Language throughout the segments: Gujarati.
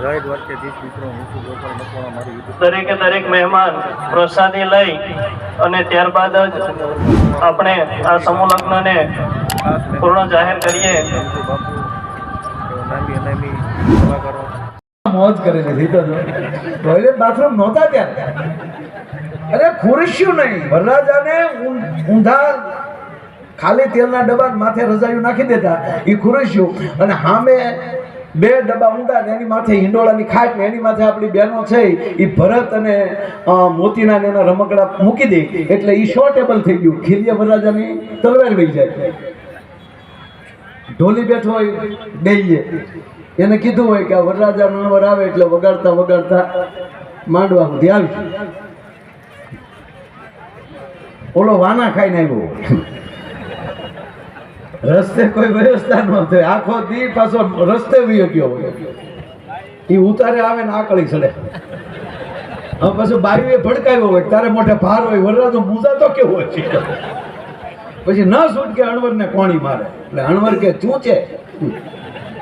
જય દ્વારકાધીશ મિત્રો હું છું ગોપાલ મકવાણા મારી દરેકે દરેક મહેમાન પ્રસાદી લઈ અને ત્યારબાદ જ આપણે આ સમૂહ લગ્નને પૂર્ણ જાહેર કરીએ. મોજ કરે છે ટોયલેટ બાથરૂમ નહોતા ત્યાં. અરે ખુરશ્યું નહીં. વરરાજાને ઊંધા ખાલી તેલના ડબ્બા માથે રજાયું નાખી દેતા. એ ખુરશ્યું. અને સામે બે ડબ્બા ઊંડા ને એની માથે, હિંડોળાની ખાટ ને એની માથે આપણી બહેનો છે એ ભરત અને મોતીના ને એના રમકડા મૂકી દે, એટલે એ શોર્ટેબલ થઈ ગયું. ખીલિયા વરરાજાની તલવાર વહી જાય. ઢોલી બેઠો હોય દઈએ એને કીધું હોય કે આ વરરાજા નણવર આવે એટલે વગાડતા વગાડતા માંડવા સુધી આવી. ઓલો વાના ખાઈને આવ્યો. રસ્તે કોઈ વ્યવસ્થા ન થાય. આખો દી પાછો રસ્તે વયો ગયો એ ઉતારે આવે ને આકળી ચડે. હવે પાછું બાયુએ ભડકાવ્યો હોય, તારે મોઢે ભાર હોય, વરરાજો મૂંઝા તો કેવો હોય? પછી ન છૂટ કે અણવર ને કોણી મારે. એટલે અણવર કે છે?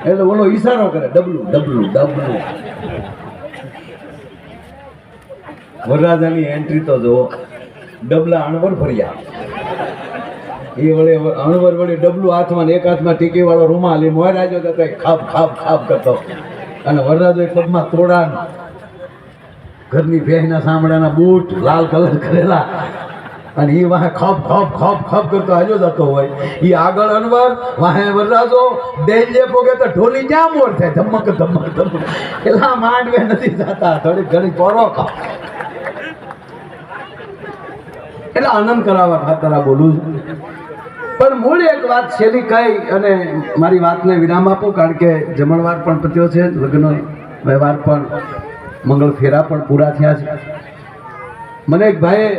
એટલે ઓલો ઈશારો કરે, ડબલું ડબલું ડબલું. વરરાજાની એન્ટ્રી તો જુઓ, ડબલા અણવર ફર્યા એ વળે અણવર વળે ડબલું હાથમાં એક હાથમાં ટીકી વાળો રૂમાલ એ મોય રાજો તો ખાપ ખાપ ખાપ કરતો. અને વરરાજો પગમાં તોડાણ. ઘરની ભેંસના સાંભળાના બૂટ લાલ કલર કરેલા. અને એ વાહે ખપ ખપ ખપ ખપ કરતો આજો જતો હોય. એ આગળ અનવર વાહે વરરાજો ડેન્જે પોગે તો ઢોલી ક્યાં મોર થાય? ધમક ધમક ધમક. એલા માંડવે નથી જતા. થોડી ઘણી પોરો ખા એટલે આનંદ કરાવવા ખાતર આ બોલું છું. પણ મૂળ એક વાત છેલ્લી કહી અને મારી વાતને વિરામ આપો, કારણ કે જમણવાર પણ પત્યો છે લગ્ન વ્યવહાર પણ, મંગળ ફેરા પણ પૂરા થયા છે. મને એક ભાઈએ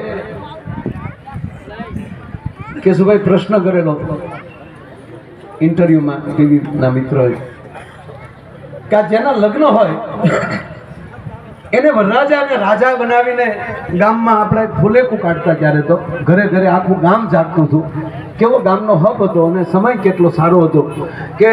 કેશુભાઈ પ્રશ્ન કરેલો ઇન્ટરવ્યુમાં, ટીવીના મિત્રોએ, કે જેના લગ્ન હોય, એને વરરાજાને રાજા બનાવીને ગામમાં આપણે ફૂલેકું કાઢતા ત્યારે તો ઘરે ઘરે આખું ગામ જાગતું હતું. કેવો ગામનો હબ હતો અને સમય કેટલો સારો હતો કે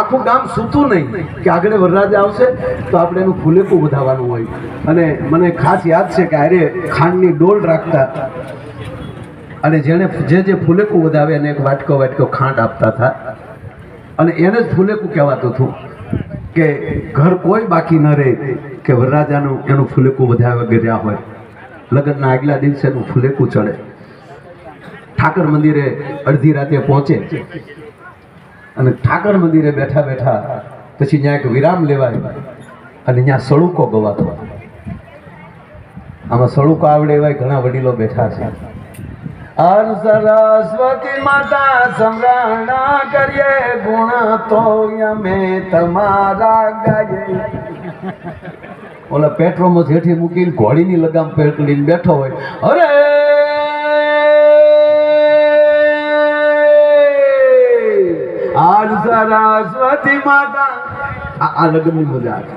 આખું ગામ સૂતું નહીં કે આગળ વરરાજા આવશે તો આપણે એનું ફૂલેકું વધાવવાનું હોય. અને મને ખાસ યાદ છે કે આરે ખાંડની ડોલ રાખતા અને જેણે જે જે ફૂલેકું વધાવે એને એક વાટકો વાટકો ખાંડ આપતા હતા. અને એને જ ફૂલેકું કહેવાતું હતું કે ઘર કોઈ બાકી ન રહે કે વરરાજાનું એનું ફૂલેકું વધાવે વગેરે હોય. લગ્નના આગલા દિવસે એનું ફૂલેકું ચડે. ઠાકર મંદિરે અડધી રાતે પહોંચે. અને ઠાકર મંદિરે બેઠા બેઠા પછી ત્યાં એક વિરામ લેવાય અને ત્યાં સળુકો ગવાતો આમાં સળુકો આવડે એવા ઘણા વડીલો બેઠા છે. અન સરસ્વતી માતા સમરણા કરીએ, ગુણ તો અમે તમારા ગાઈએ. ઓલા પેટ્રોમાં જેઠી મૂકીને ઘોડીની લગામ પેટલીને બેઠો હોય. અરે આજ સરસ્વતી માતા. આ આ લગ્નની મજા છે.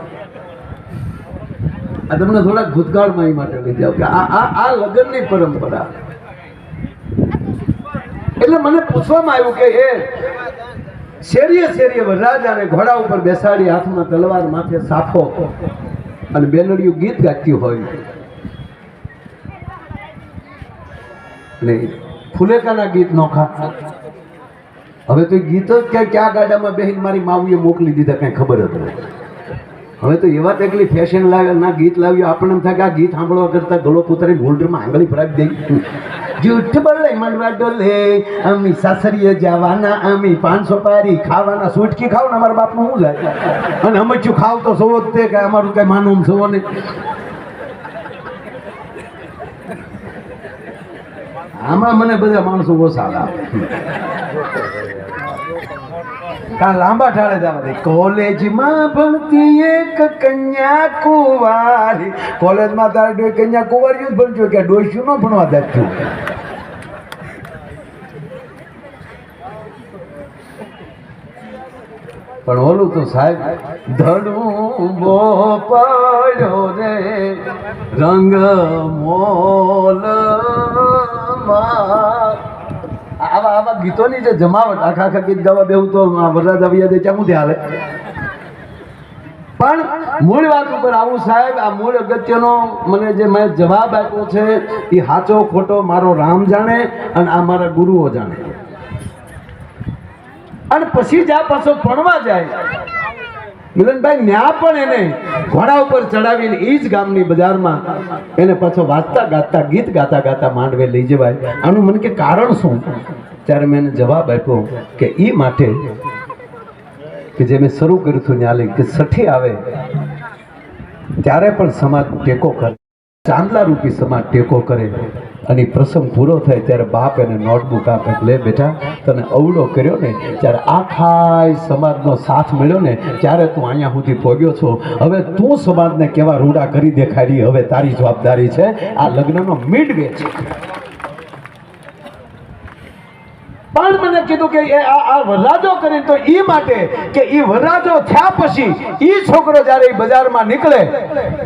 આ તમને થોડાક ભૂતકાળમાં એ માટે લઈ જાઓ કે આ આ આ લગ્નની પરંપરા. એટલે મને પૂછવામાં આવ્યું કે એ શેરીએ શેરીએ વરરાજાને ઘોડા ઉપર બેસાડી હાથમાં તલવાર માથે સાફો અને બેનડિયું ગીત ગાતી હોય. ને ફુલેકાના ગીત નોખા. હવે તો ગીત જ ક્યાં ક્યાં ગાડામાં બેહીને મારી માવીએ મોકલી દીધા, કાંઈ ખબર જ નહીં. હવે તો એવા તેટલી ફેશન લાવે ના ગીત લાવ્યું, આપણને એમ થાય કે આ ગીત સાંભળવા કરતા ગળો પુતરી હોલ્ડરમાં આંગળી ફરાવી દઈ જૂઠ બોલે મનવા ડોલે, અમી સાસરીએ જવાના, અમી પાંચસો પારી ખાવાના, સુટકી ખાવ ને અમારા બાપનું શું જાય અને અમે શું ખાવ તો સવો તે કે અમારું કઈ માનવું સવો નહીં. આમાં મને બધા માણસો બહુ સારા કાં લાંબા ઠાળે દે કોલેજમાં ભણતી એક કન્યા કુંવારી. કોલેજમાં તારે ડોય કન્યા કુવારી જ ભણજો કે ડોસ્યું ન ભણવા દેતું પણ ઓલું તો સાહેબ ધડું બો પડ્યો રે, રંગ મોલ આવા આવા ગીતોની જે જમાવટ, આખા આખા ગીત ગાવા બેવું તો વરરાજ આવ્યા દે ત્યાં હું હાલે પણ મૂળ વાત ઉપર આવું સાહેબ, આ મૂળ અગત્યનો મને જે મેં જવાબ આપ્યો છે, એ સાચો ખોટો મારો રામ જાણે અને આ મારા ગુરુઓ જાણે. અને પછી જ્યાં પાછો ભણવા જાય મિલનભાઈ, ન્યા પણ એને ઘોડા ઉપર ચડાવીને એ જ ગામની બજારમાં એને પાછો વાંચતા ગાતા ગીત ગાતા ગાતા માંડવે લઈ જવાય. આનું મને કે કારણ શું? ત્યારે મેં એને જવાબ આપ્યો કે એ માટે કે જે મેં શરૂ કર્યું હતું ન્યાલી કે સઠી આવે, ત્યારે પણ સમાજ ટેકો કરે. ચાંદલા રૂપી સમાજ ટેકો કરે. અને પ્રસંગ પૂરો થાય ત્યારે બાપ એને નોટબુક આપે લે બેટા, તને અવળો કર્યો ને ત્યારે આખા સમાજનો સાથ મળ્યો ને, ત્યારે તું અહીંયા સુધી ભોગ્યો છો. હવે તું સમાજને કેવા રૂડા કરી દેખાડી હવે તારી જવાબદારી છે આ લગ્નનો મિડવે છે. પણ મને કીધું કે એ આ વરરાજો કરી તો એ માટે કે એ વરરાજો થયા પછી એ છોકરો જ્યારે બજારમાં નીકળે,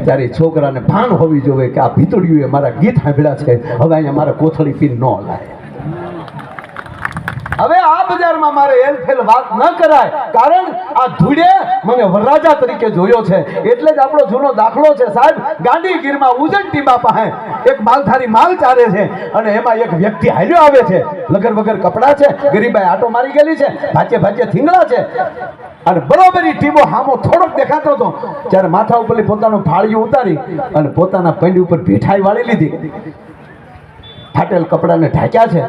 ત્યારે છોકરાને ભાન હોવી જોઈએ કે આ ભીતડિયું એ મારા ગીત સાંભળ્યા છે. હવે અહીંયા મારા કોથળી પીન ન લાય. હવે આ બજારમાં મારે એલફેલ વાત ન કરાય, કારણ આ ધૂળે મને વરરાજા તરીકે જોયો છે. એટલે જ આપણો જૂનો દાખલો છે સાહેબ, ગાંધીગીરમાં ટીમા પાસે એક માલધારી માલ ચાલે છે અને એમાં એક વ્યક્તિ હાલ્યો આવે છે. લગર વગર કપડા છે ગરીબાઈ આટો મારી ગયેલી છે, ભાચે ભાચે થીંગડા છે. અને બરોબરી ટીમો હામો થોડોક દેખાતો હતો, ત્યારે માથા ઉપરથી પોતાનું ફાળિયું ઉતારી અને પોતાના પંડી ઉપર ભેઠાઈ વાળી લીધી. ફાટેલ કપડાને ઢાંક્યા છે,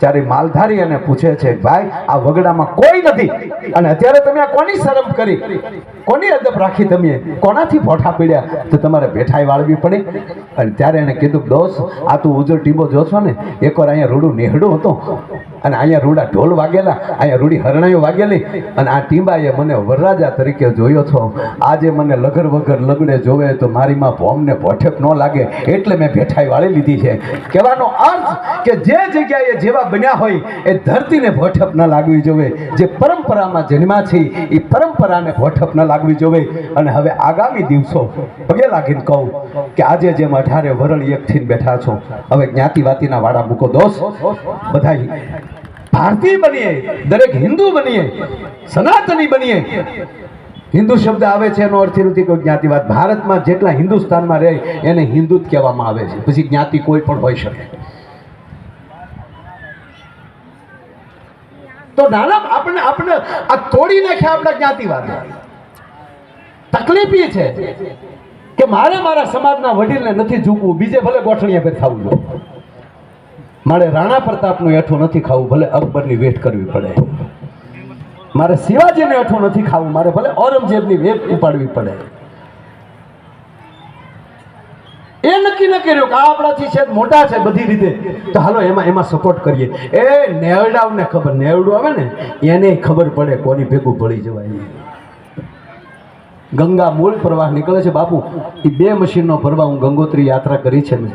ત્યારે માલધારી એને પૂછે છે, ભાઈ, આ વગડામાં કોઈ નથી. અને અત્યારે તમે આ કોની શરમ કરી? કોની અદબ રાખી તમે? કોનાથી ફોઠા પીડ્યા? તો તમારે ભેઠાઈ વાળવી પડી. અને ત્યારે એને કીધું, દોસ્ત, આ તું ઉજળ ટીબો જો છો ને, એકવાર અહીંયા રૂડું નીહડું હતો. અને અહીંયા રૂડા ઢોલ વાગેલા, અહીંયા રૂડી હરણાઈઓ વાગેલી, અને આ ટીંબાએ મને વરરાજા તરીકે જોયો છો. આજે મને લગર વગર લગડે જોવે તો મારી માં ભોમને ભોઠક ન લાગે, એટલે મેં ભેઠાઈ વાળી લીધી છે. કહેવાનો અર્થ કે જે જગ્યાએ જેવા બન્યા હોય, એ ધરતીને ભોઠપ ન લાગવી જોવે. જે પરંપરામાં જન્મા છે, એ પરંપરાને ભોઠપ ન લાગવી જોવે. અને હવે આગામી દિવસો પગે લાગીને કહું કે આજે જેમ અઢારે વરણ એકથી બેઠા છો. હવે જ્ઞાતિવાતીના વાડા મૂકો દોસ્ત. બધા ભારતીય બનીએ, દરેક હિન્દુ બનીએ, સનાતની બનીએ. હિન્દુ શબ્દ આવે છે એનો અર્થ એ નથી કોઈ જ્ઞાતિવાદ ભારતમાં જેટલા હિન્દુસ્તાનમાં રહે, એને હિન્દુ જ કહેવામાં આવે છે. પછી જ્ઞાતિ કોઈ પણ હોઈ શકે. તો નાના આપણે આપણે આ તોડી નાખ્યા આપણા જ્ઞાતિવાદ તકલીફ એ છે કે મારે મારા સમાજના વડીલને નથી ઝૂકવું. બીજે ભલે ગોઠણીએ પર થવું જોઈએ. મારે રાણા પ્રતાપનું એઠું નથી ખાવું, ભલે અકબરની વેટ કરવી પડે. મારે શિવાજીને એઠું નથી ખાવું, મારે ભલે ઔરંગઝેબની વેટ ઉપાડવી પડે. એ નક્કી ન કર્યું કે આ આપણાથી છે, મોટા છે બધી રીતે. તો હાલો એમાં એમાં સપોર્ટ કરીએ. એ નેવડાવને ખબર, નેવડું આવે ને, એને ખબર પડે કોની ભેગું ભળી જવાય ગંગા મૂળ પ્રવાહ નીકળે છે બાપુ. એ બે મશીનનો પ્રવાહ હું ગંગોત્રી યાત્રા કરી છે મેં.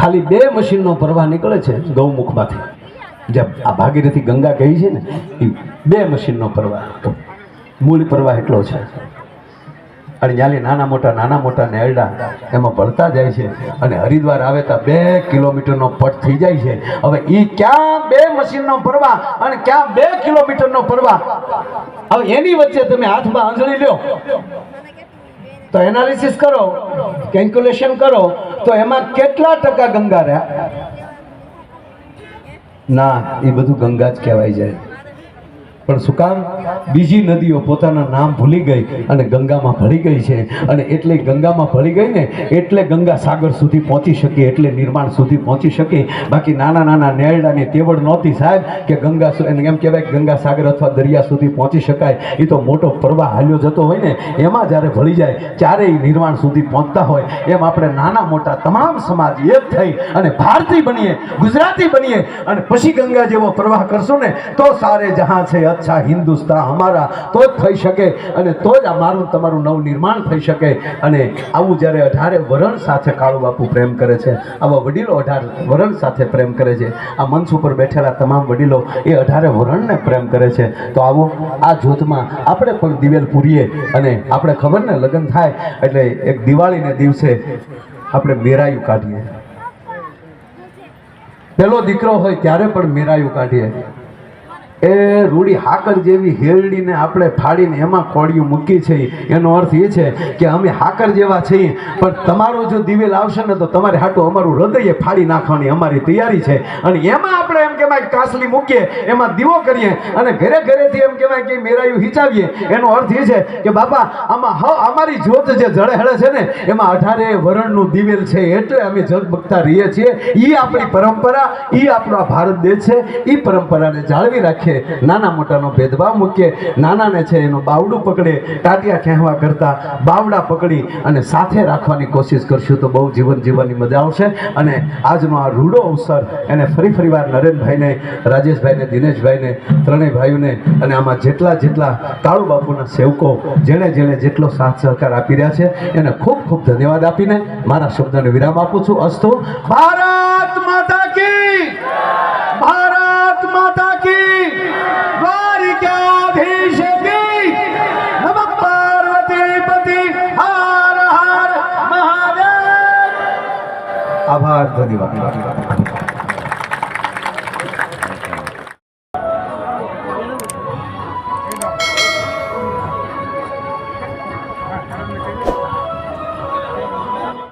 ખાલી બે મશીનનો પ્રવાહ નીકળે છે ગૌમુખમાંથી. જે આ ભાગીરથી ગંગા કહી છે ને, એ બે મશીનનો પ્રવાહ મૂળ પ્રવાહ એટલો છે. અને ત્યાંની નાના મોટા નાના મોટા નેરડા એમાં ભળતા જાય છે અને હરિદ્વાર આવે ત્યાં બે કિલોમીટરનો પટ થઈ જાય છે. હવે એ ક્યાં બે મશીનનો પ્રવાહ અને ક્યાં બે કિલોમીટરનો પ્રવાહ? હવે એની વચ્ચે તમે હાથમાં આંજળી લ્યો. તો એનાલિસિસ કરો કેલ્ક્યુલેશન કરો તો એમાં કેટલા ટકા ગંગા રહ્યા? ના એ બધું ગંગા જ કહેવાય જાય પણ શું કામ? બીજી નદીઓ પોતાના નામ ભૂલી ગઈ અને ગંગામાં ભળી ગઈ છે. અને એટલે ગંગામાં ભળી ગઈ ને, એટલે ગંગા સાગર સુધી પહોંચી શકી એટલે નિર્માણ સુધી પહોંચી શકી બાકી નાના નાના નેરડાની તેવડ નહોતી સાહેબ કે ગંગા એમ કહેવાય ગંગા સાગર અથવા દરિયા સુધી પહોંચી શકાય. એ તો મોટો પ્રવાહ હાલ્યો જતો હોય ને, એમાં જ્યારે ભળી જાય ત્યારે નિર્માણ સુધી પહોંચતા હોય. એમ આપણે નાના મોટા તમામ સમાજ એક થઈ અને ભારતીય બનીએ, ગુજરાતી બનીએ અને પછી ગંગા જેવો પ્રવાહ કરશું ને, તો સારે જહાં છે અચ્છા હિન્દુસ્તાન અમારા તો જ થઈ શકે અને તો જ આ મારું તમારું નવ નિર્માણ થઈ શકે. અને આવું જ્યારે અઢારે વરણ સાથે કાળુ બાપુ પ્રેમ કરે છે, આવા વડીલો અઢાર વરણ સાથે પ્રેમ કરે છે, આ મંચ ઉપર બેઠેલા તમામ વડીલો એ અઢારે વરણને પ્રેમ કરે છે. તો આવો, આ જૂથમાં આપણે પણ દિવેલ પૂરીએ અને આપણે ખબર ને લગ્ન થાય એટલે એક દિવાળીને દિવસે આપણે મેરાયું કાઢીએ. પેલો દીકરો હોય ત્યારે પણ મેરાયું કાઢીએ. એ રૂડી હાકર જેવી હેરડીને આપણે ફાડીને એમાં કોળિયું મૂકી છે. એનો અર્થ એ છે કે અમે હાકર જેવા છીએ, પણ તમારો જો દિવેલ આવશે ને તો તમારે હાટું અમારું હૃદય ફાડી નાખવાની અમારી તૈયારી છે. અને એમાં આપણે એમ કહેવાય કાસલી મૂકીએ, એમાં દીવો કરીએ અને ઘરે ઘરેથી એમ કહેવાય કે મેરાયું હિંચાવીએ. એનો અર્થ એ છે કે બાપા, આમાં હ, અમારી જ્યોત જે જળે હળે છે ને, એમાં અઢારે વરણનું દિવેલ છે એટલે અમે જગબગતા રહીએ છીએ. એ આપણી પરંપરા એ આપણો ભારત દેશ છે. એ પરંપરાને જાળવી રાખીએ. નાના મોટાનો ભેદભાવ મૂકીએ. નાનાને છે એનું બાવડું પકડે ટાટિયા ખેંચવા કરતાં બાવડા પકડી અને સાથે રાખવાની કોશિશ કરશું તો બહુ જીવન જીવવાની મજા આવશે. અને આજનો આ રૂડો અવસર એને ફરી ફરી વાર નરેનભાઈને, રાજેશભાઈને, દિનેશભાઈને, ત્રણેય ભાઈઓને અને આમાં જેટલા જેટલા કાળુ બાપુના સેવકો જેણે જેણે જેટલો સાથ સહકાર આપી રહ્યા છે, એને ખૂબ ખૂબ ધન્યવાદ આપીને મારા શબ્દને વિરામ આપું છું. અસ્તુ ભારત! では。